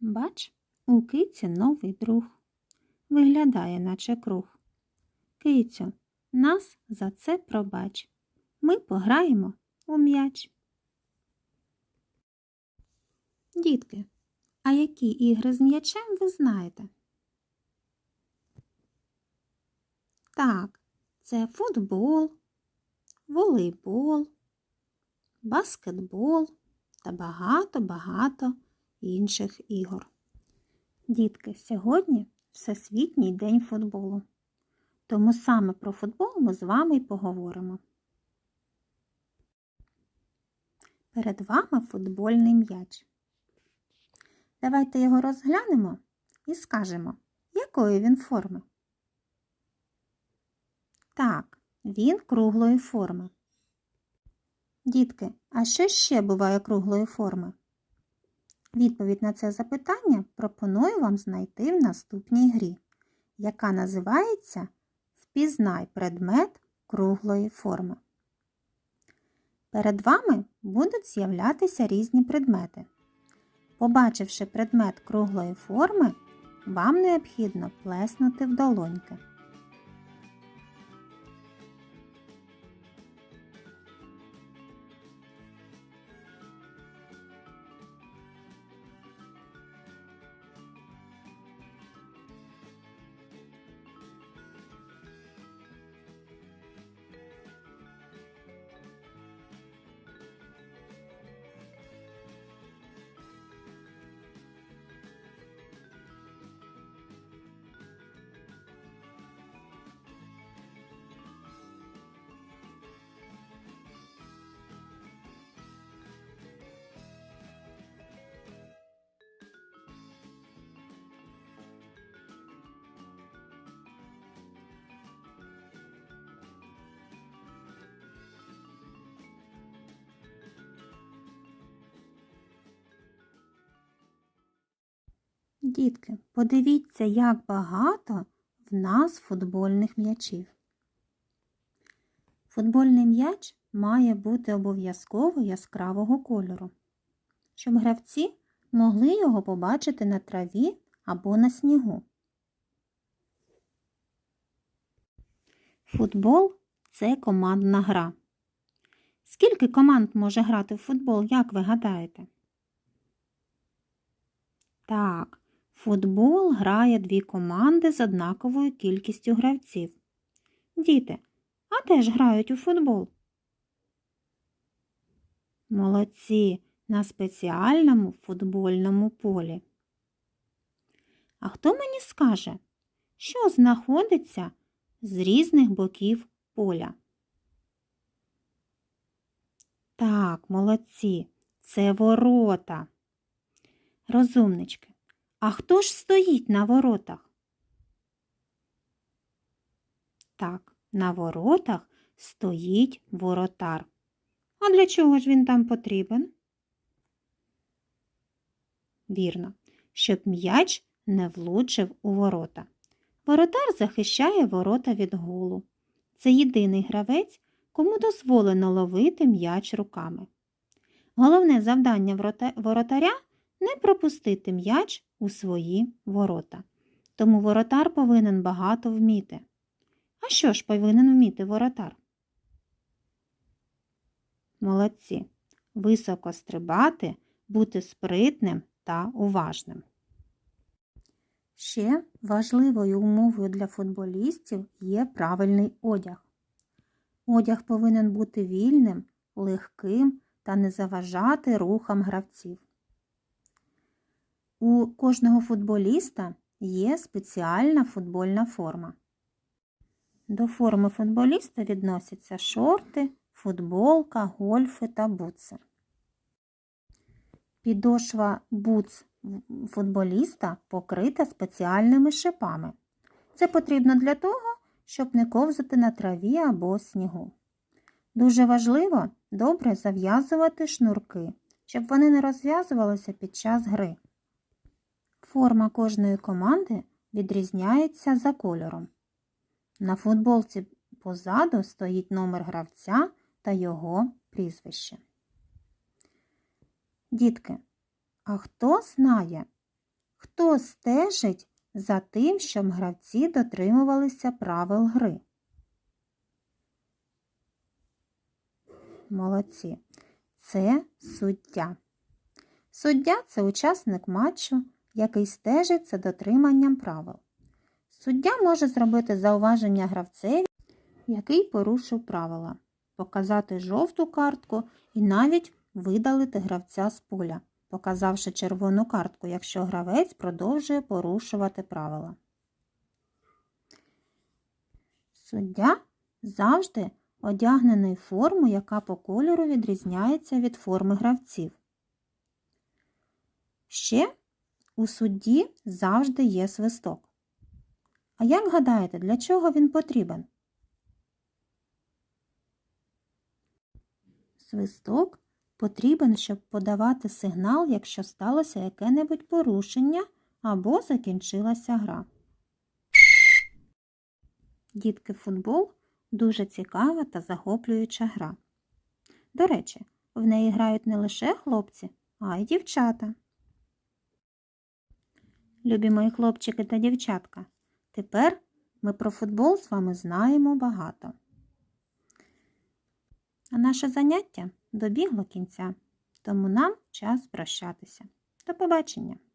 Бач, у киці новий друг. Виглядає, наче круг. Кицю, нас за це пробач. Ми пограємо у м'яч. Дітки, а які ігри з м'ячем ви знаєте? Так, це футбол, волейбол, баскетбол та багато-багато інших ігор. Дітки, сьогодні Всесвітній день футболу. Тому саме про футбол ми з вами й поговоримо. Перед вами футбольний м'яч. Давайте його розглянемо і скажемо, якої він форми. Так, він круглої форми. Дітки, а що ще буває круглої форми? Відповідь на це запитання пропоную вам знайти в наступній грі, яка називається Впізнай предмет круглої форми. Перед вами будуть з'являтися різні предмети. Побачивши предмет круглої форми, вам необхідно плеснути в долоньки. Дітки, подивіться, як багато в нас футбольних м'ячів. Футбольний м'яч має бути обов'язково яскравого кольору, щоб гравці могли його побачити на траві або на снігу. Футбол це командна гра. Скільки команд може грати в футбол, як ви гадаєте? Так, футбол грає дві команди з однаковою кількістю гравців. Діти, а де ж грають у футбол? Молодці на спеціальному футбольному полі. А хто мені скаже, що знаходиться з різних боків поля? Так, молодці, це ворота. Розумнички, а хто ж стоїть на воротах? Так, на воротах стоїть воротар. А для чого ж він там потрібен? Вірно, щоб м'яч не влучив у ворота. Воротар захищає ворота від голу. Це єдиний гравець, кому дозволено ловити м'яч руками. Головне завдання воротаря не пропустити м'яч у свої ворота. Тому воротар повинен багато вміти. А що ж повинен вміти воротар? Молодці. Високо стрибати, бути спритним та уважним. Ще важливою умовою для футболістів є правильний одяг. Одяг повинен бути вільним, легким та не заважати рухам гравців. У кожного футболіста є спеціальна футбольна форма. До форми футболіста відносяться шорти, футболка, гольфи та бутси. Підошва бутс футболіста покрита спеціальними шипами. Це потрібно для того, щоб не ковзати на траві або снігу. Дуже важливо добре зав'язувати шнурки, щоб вони не розв'язувалися під час гри. Форма кожної команди відрізняється за кольором. На футболці позаду стоїть номер гравця та його прізвище. Дітки, а хто знає, Хто стежить за тим, щоб гравці дотримувалися правил гри? Молодці. Це суддя. Суддя це учасник матчу, який стежить за дотриманням правил. Суддя може зробити зауваження гравцеві, який порушив правила, показати жовту картку і навіть видалити гравця з поля, показавши червону картку, якщо гравець продовжує порушувати правила. Суддя завжди одягнений в форму, яка по кольору відрізняється від форми гравців. Ще у судді завжди є свисток. А як гадаєте, для чого він потрібен? Свисток потрібен, щоб подавати сигнал, якщо сталося яке-небудь порушення або закінчилася гра. Дітки, футбол дуже цікава та захоплююча гра. До речі, в неї грають не лише хлопці, а й дівчата. Любі мої хлопчики та дівчатка, тепер ми про футбол з вами знаємо багато. А наше заняття добігло кінця, тому нам час прощатися. До побачення!